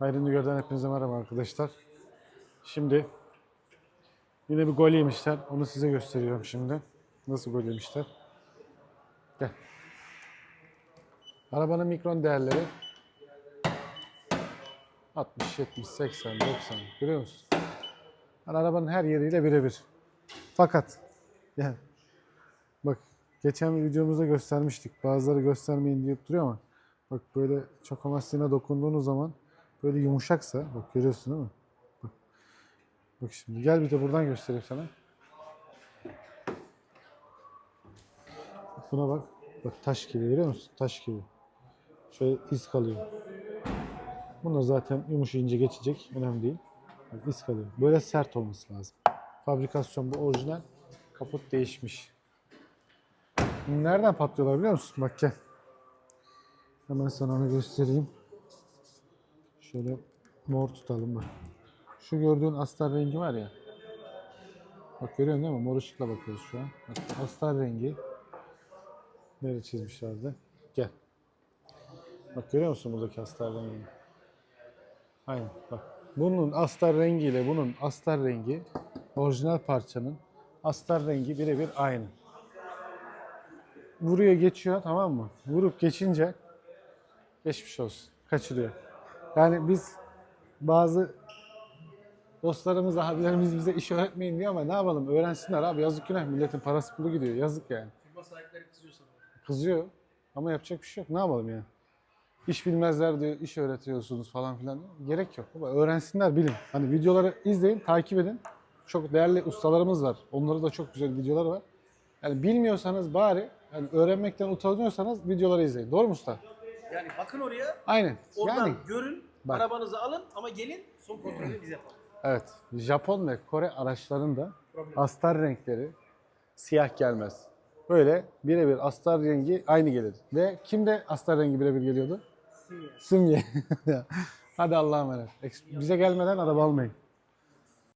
Ayrıca Gör'den hepinize merhaba arkadaşlar. Şimdi yine bir gol yemişler. Onu size gösteriyorum şimdi. Nasıl gol yemişler. Gel. Arabanın mikron değerleri 60, 70, 80, 90. Görüyor musun? Yani arabanın her yeriyle birebir. Fakat yani bak geçen videomuzda göstermiştik. Bazıları göstermeyin deyip duruyor ama bak böyle çok amaçlığına dokunduğunuz zaman böyle yumuşaksa bak görüyorsun değil mi? Bak, şimdi gel bir de buradan göstereyim sana. Buna bak. Bak taş gibi görüyor musun? Taş gibi. Şöyle iz kalıyor. Bunlar zaten yumuşayınca geçecek. Önemli değil. Bak iz kalıyor. Böyle sert olması lazım. Fabrikasyon bu orijinal. Kaput değişmiş. Nereden patlıyorlar biliyor musun? Bak gel. Hemen sana onu göstereyim. Şöyle mor tutalım bak. Şu gördüğün astar rengi var ya. Bak görüyorsun değil mi? Mor ışıkla bakıyoruz şu an. Astar rengi. Nereye çizmişlerdi? Gel. Bak görüyor musun buradaki astar rengini? Aynen bak. Bunun astar rengiyle bunun astar rengi orijinal parçanın astar rengi birebir aynı. Vuruyor geçiyor tamam mı? Vurup geçince geçmiş olsun. Kaçırıyor. Yani biz bazı dostlarımız, abilerimiz bize iş öğretmeyin diyor ama ne yapalım? Öğrensinler abi. Yazık günah. Milletin parası pulu gidiyor. Yazık yani. Firma sahipleri kızıyor sana. Kızıyor ama yapacak bir şey yok. Ne yapalım yani? İş bilmezler diyor, iş öğretiyorsunuz falan filan. Gerek yok. Baba öğrensinler, bilin. Hani videoları izleyin, takip edin. Çok değerli ustalarımız var. Onların da çok güzel videoları var. Yani bilmiyorsanız bari, yani öğrenmekten utanıyorsanız videoları izleyin. Doğru mu usta? Yani bakın oraya, Aynen. oradan Yani görün, Bak. arabanızı alın ama gelin son kontrolü biz yapalım. evet. Japon ve Kore araçlarında Problem. astar renkleri siyah gelmez. Böyle birebir astar rengi aynı gelir. Ve kimde astar rengi birebir geliyordu? Simge. Hadi Allah'a emanet. Bize gelmeden araba almayın.